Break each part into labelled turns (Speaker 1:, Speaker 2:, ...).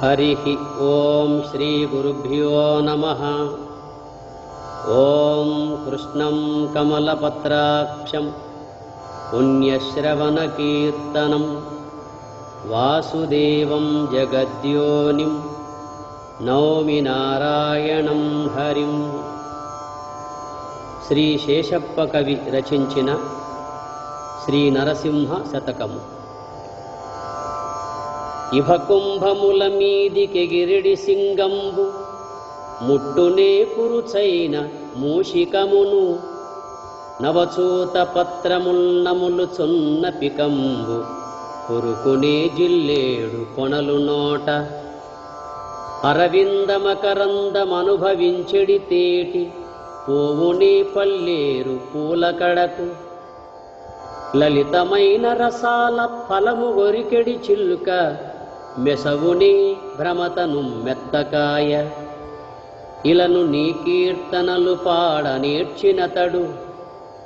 Speaker 1: हरिः ॐ श्रीगुरुभ्यो नमः ॐ कृष्णं कमलपत्राक्षं पुण्यश्रवणकीर्तनं वासुदेवं जगद्योनिं नौमि నారాయణం హరిం శ్రీ శేషప్ప కవి రచించిన శ్రీ నరసింహ శతకము ఇభకుంభముల మీదికి మీదికెగిరిడి సింగంబు ముట్టునే పురుచైన మూషికమును నవచూత పత్రమున్నములు చున్న పికంబు కొరుకునే జిల్లేడు కొనలు నోట. అరవిందమకరందమనుభవించెడి తేటి పోవునే పల్లేరు పూలకడకు. లలితమైన రసాల ఫలము గొరికెడి చిల్క మెసవునే భ్రమతను మెత్తకాయ. ఇలను నీ కీర్తనలు పాడ నేర్చినతడు.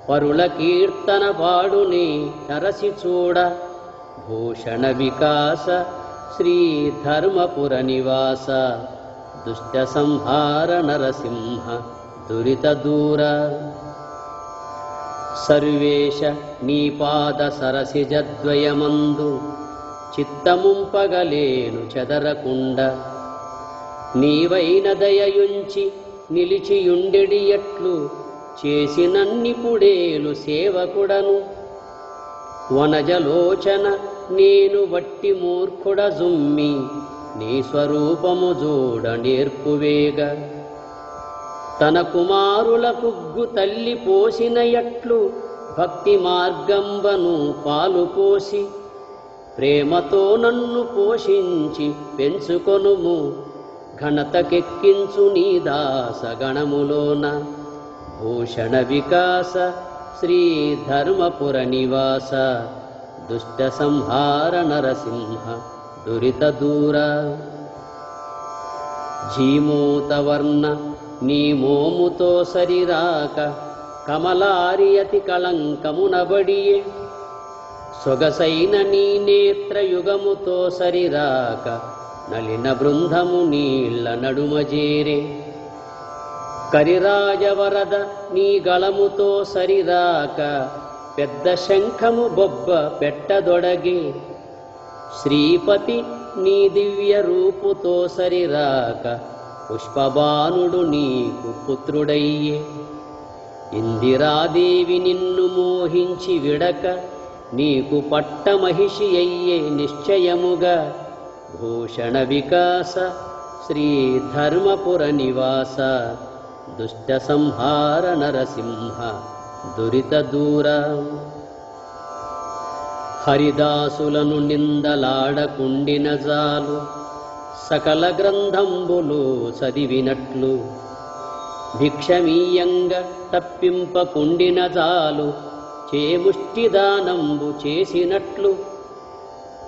Speaker 1: పరుల కీర్తన పాడుని నరసి చూడ. భూషణ వికాస శ్రీ ధర్మపుర నివాస. దుష్ట సంహార నరసింహ దురిత దూర. సర్వేశ నీ పాద సరసిజద్వయమందు చిత్తముంపగలేను చెదరకుండ. నీవైన దయయుంచి నిలిచియుండెడి ఎట్లు చేసినన్నిపుడేలు సేవకుడను. వనజలోచన నేను వట్టి మూర్ఖుడ జుమ్మి నీ స్వరూపము జోడ నేర్పువేగ. తన కుమారుల కుగ్గు తల్లి పోసిన ఎట్లు భక్తి మార్గంబను పాలు పోసి ప్రేమతో నన్ను పోషించి పెంచుకొనుము ఘనతకెక్కించు నీ దాస గణములోన భూషణ వికాస శ్రీ ధర్మపుర నివాస దుష్ట సంహార నరసింహ దురిత దూర. జీమూతవర్ణ నీ మోముతో సరిరాక కమలారియతి కళంకమునబడియే. సొగసైన నీ నేత్రయుగముతో సరిరాక నలిన బృందము నీళ్ళ నడుమజేరే కరిరాజవరద నీ గళముతో సరిరాక పెద్ద శంఖము బొబ్బ పెట్టదొడగే. శ్రీపతి నీ దివ్య రూపుతో సరిరాక పుష్పబానుడు నీకు పుత్రుడయ్యే. ఇందిరాదేవి నిన్ను మోహించి విడక నీకు పట్టమహిషి అయ్యే నిశ్చయముగా భూషణ వికాస శ్రీ ధర్మపుర నివాస దుష్ట సంహార నరసింహ దురిత దూర. హరిదాసులను నిందలాడకుండిన జాలు సకల గ్రంథంబులు చదివినట్లు భిక్షమీయంగ తప్పింపకుండిన జాలు చేముష్టిదానంబు చేసినట్లు.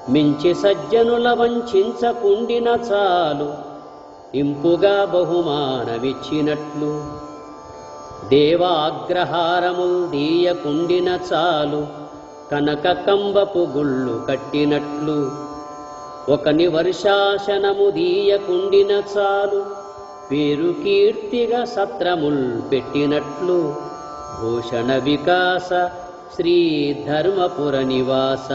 Speaker 1: మించి సజ్జనుల వంచించకుండిన చాలు. ఇంపుగా బహుమానమిచ్చినట్లు. దేవాగ్రహారముల్ దీయకుండిన చాలు. కనక కంబపు గుళ్ళు కట్టినట్లు. ఒకని వర్షాసనము దీయకుండిన చాలు. పేరు కీర్తిగా సత్రముల్ పెట్టినట్లు. భూషణ వికాస శ్రీ ధర్మపుర నివాస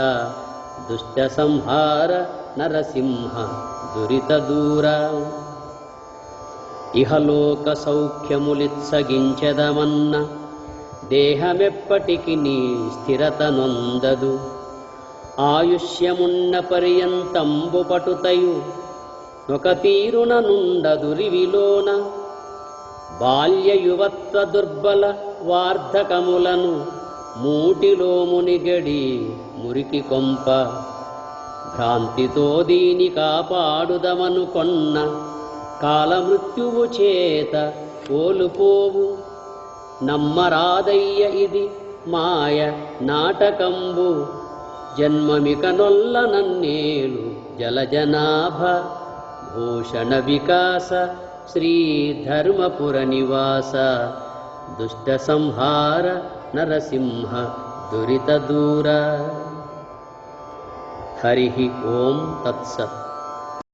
Speaker 1: దుష్ట సంహార నరసింహ దురిత దూర ఇహలోక సౌఖ్యములిత్సగించదమన్న దేహమెప్పటికి నీ స్థిరత నొందదు ఆయుష్యమున్న పర్యంతంబు పటుతయు ఒక తీరున నుండదురివిలోన బాల్య యువత్వ దుర్బల వార్ధకములను మూటిలో మునిగడి మురికి కొంప. భ్రాంతితో దీని కాపాడుదమనుకొన్న కాలమృత్యువు చేత కోలుపోవు. నమ్మరాదయ్య ఇది మాయ నాటకంబు. జన్మమిక నొల్ల నన్నేలు జలజనాభ. భూషణ వికాస శ్రీధర్మపుర నివాస. దుష్ట సంహార नरसिंह दुरितदूर। हरिः ॐ तत्सत्।